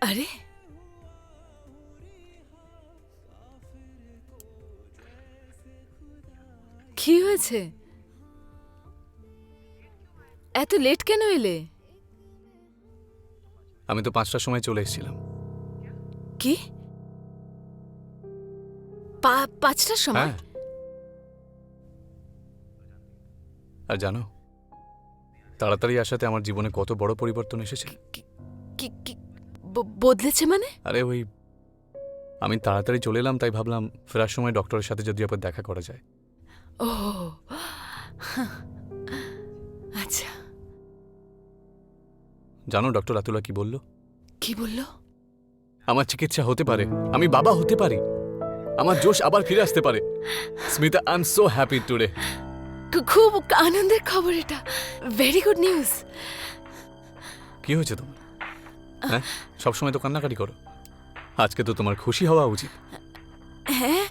আরে। কি হয়েছে? এত লেট কেন এলে? আমি তো পাঁচটার সময় চলে এসেছিলাম। কি? পা- পাঁচটার সময়? হ্যাঁ। আর জানো তাড়াতাড়ি আসাতে আমার জীবনে কত বড় পরিবর্তন এসেছে? বদলেছে মানে? আরে ওই আমি তাড়াতাড়ি চলে এলাম তাই ভাবলাম ফেরার সময় ডক্টরের সাথে যদি আবার দেখা করা যায়। ও আচ্ছা। জানো ডক্টর আতুলা কি বলল? কি বলল? আমার চিকিৎসা হতে পারে আমি বাবা হতে পারি আমার জোশ আবার ফিরে আসতে পারে। Smita I am so happy today খুব আনন্দের খবর এটা। ভেরি গুড নিউজ কি হয়েছে তোমার? হ্যাঁ? সবসময় তো কান্নাকাটি করো। আজকে তো তোমার খুশি হওয়া উচিত। হ্যাঁ?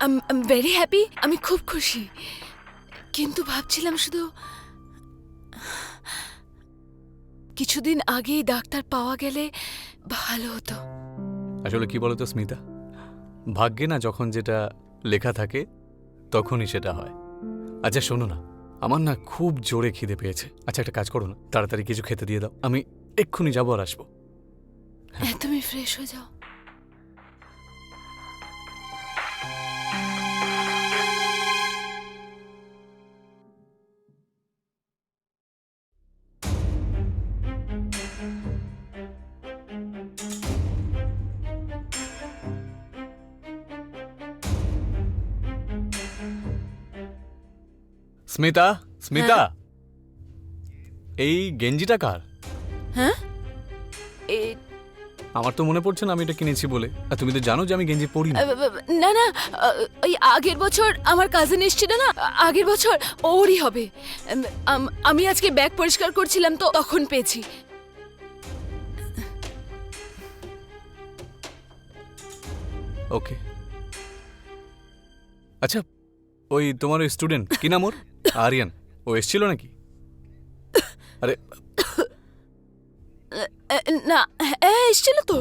আই এম ভেরি হ্যাপি আমি খুব খুশি। কিন্তু ভাবছিলাম শুধু কিছুদিন আগেই ডাক্তার পাওয়া গেলে ভালো হতো। আসলে কি বলতো স্মিতা? ভাগ্যে না যখন যেটা লেখা থাকে তখনই সেটা হয়। আচ্ছা শোনো না আমার না খুব জোরে খিদে পেয়েছে। আচ্ছা একটা কাজ করো না তাড়াতাড়ি কিছু খেতে দিয়ে দাও। আমি এক্ষুনি যাব আর আসব। হ্যাঁ। তুমি ফ্রেশ হয়ে যাও। স্মিতা স্মিতা। এই গেঞ্জিটা কার? হ্যাঁ? এ আমার তো মনে পড়ছে না আমি এটা কিনেছি বলে। আর তুমি তো জানো যে আমি গেঞ্জি পরি না না না ওই আগের বছর আমার কাজিন এসেছিল না? আগের বছর ওরই হবে। আমি আজকে ব্যাগ পরিষ্কার করছিলাম তো তখন পেয়েছি। ওকে। আচ্ছা ওই তোমার ওই স্টুডেন্ট কি নাম ওর? আরিয়ান। ও এসেছিল নাকি? আরে না হ্যাঁ এসেছিল তো।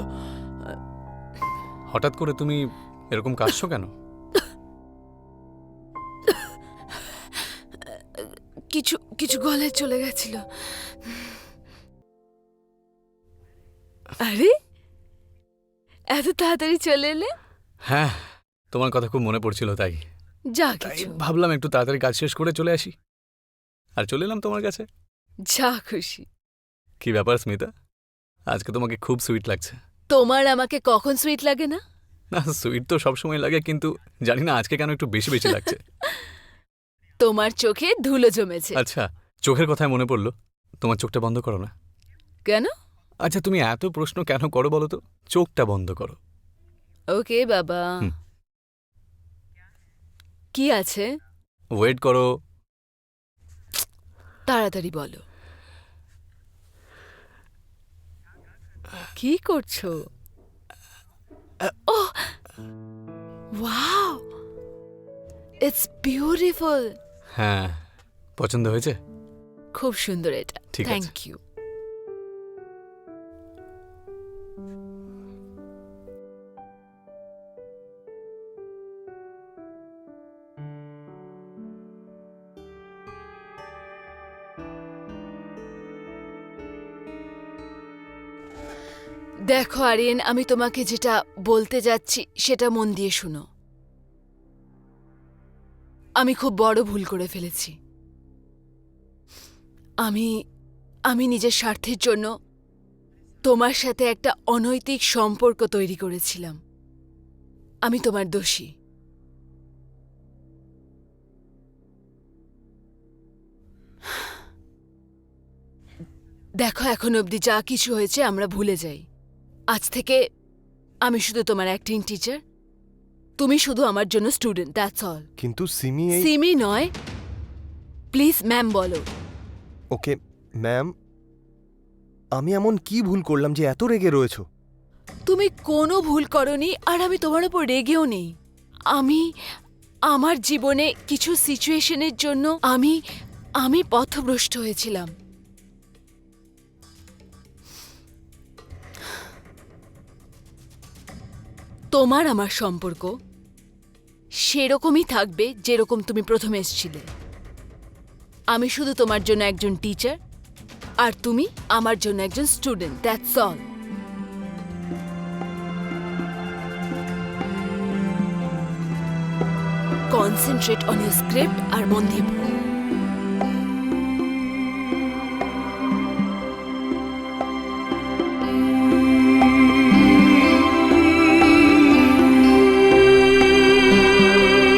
হঠাৎ করে তুমি এরকম কাশছো কেন? কিছু কিছু গলায় চলে গেছিল। আরে এত তাড়াতাড়ি চলে এলে? হ্যাঁ তোমার কথা খুব মনে পড়ছিল তাই। যা কিছু। ভাবলাম একটু তাড়াতাড়ি কাজ শেষ করে চলে আসি। আর চলে এলাম তোমার কাছে। যা খুশি। কি ব্যাপার স্মিতা? আজকে তোমাকে খুব সুইট লাগছে। তোমার আমাকে কখন সুইট লাগে না? না সুইট তো সবসময় লাগে কিন্তু জানি না আজকে কেন একটু বেশি বেশি লাগছে। তোমার চোখে ধুলো জমেছে। আচ্ছা চোখের কথায় মনে পড়ল তোমার চোখটা বন্ধ করো না। কেন? আচ্ছা তুমি এত প্রশ্ন কেন করো বলো তো? চোখটা বন্ধ করো। ওকে বাবা। কি আছে? ওয়েট করো। তাড়াতাড়ি বলো। কি করছ? ও ওয়াও! ইটস বিউটিফুল হ্যাঁ পছন্দ হয়েছে? খুব সুন্দর এটা। ঠিক থ্যাংক ইউ দেখো আরিয়েন, আমি তোমাকে যেটা বলতে যাচ্ছি, সেটা মন দিয়ে শুনো। আমি খুব বড় ভুল করে ফেলেছি। আমি আমি নিজের স্বার্থের জন্য তোমার সাথে একটা অনৈতিক সম্পর্ক তৈরি করেছিলাম। আমি তোমার দোষী। দেখো, এখন অবধি যা কিছু হয়েছে আমরা ভুলে যাই। আজ থেকে আমি শুধু তোমার অ্যাক্টিং টিচার তুমি শুধু আমার জন্য স্টুডেন্ট দ্যাটস অল কিন্তু সিমি এই সিমি নয় প্লিজ ম্যাম বলো। ওকে ম্যাম আমি এমন কি ভুল করলাম যে এত রেগে রয়েছো? তুমি কোনো ভুল করনি আর আমি তোমার উপর রেগেও নেই। আমি আমার জীবনে কিছু সিচুয়েশনের জন্য আমি আমি পথভ্রষ্ট হয়েছিলাম। তোমার আমার সম্পর্ক সেরকমই থাকবে যেরকম তুমি প্রথমে এসেছিলে আমি শুধু তোমার জন্য একজন টিচার আর তুমি আমার জন্য একজন student that's all concentrate on your script আর মন দিয়ে।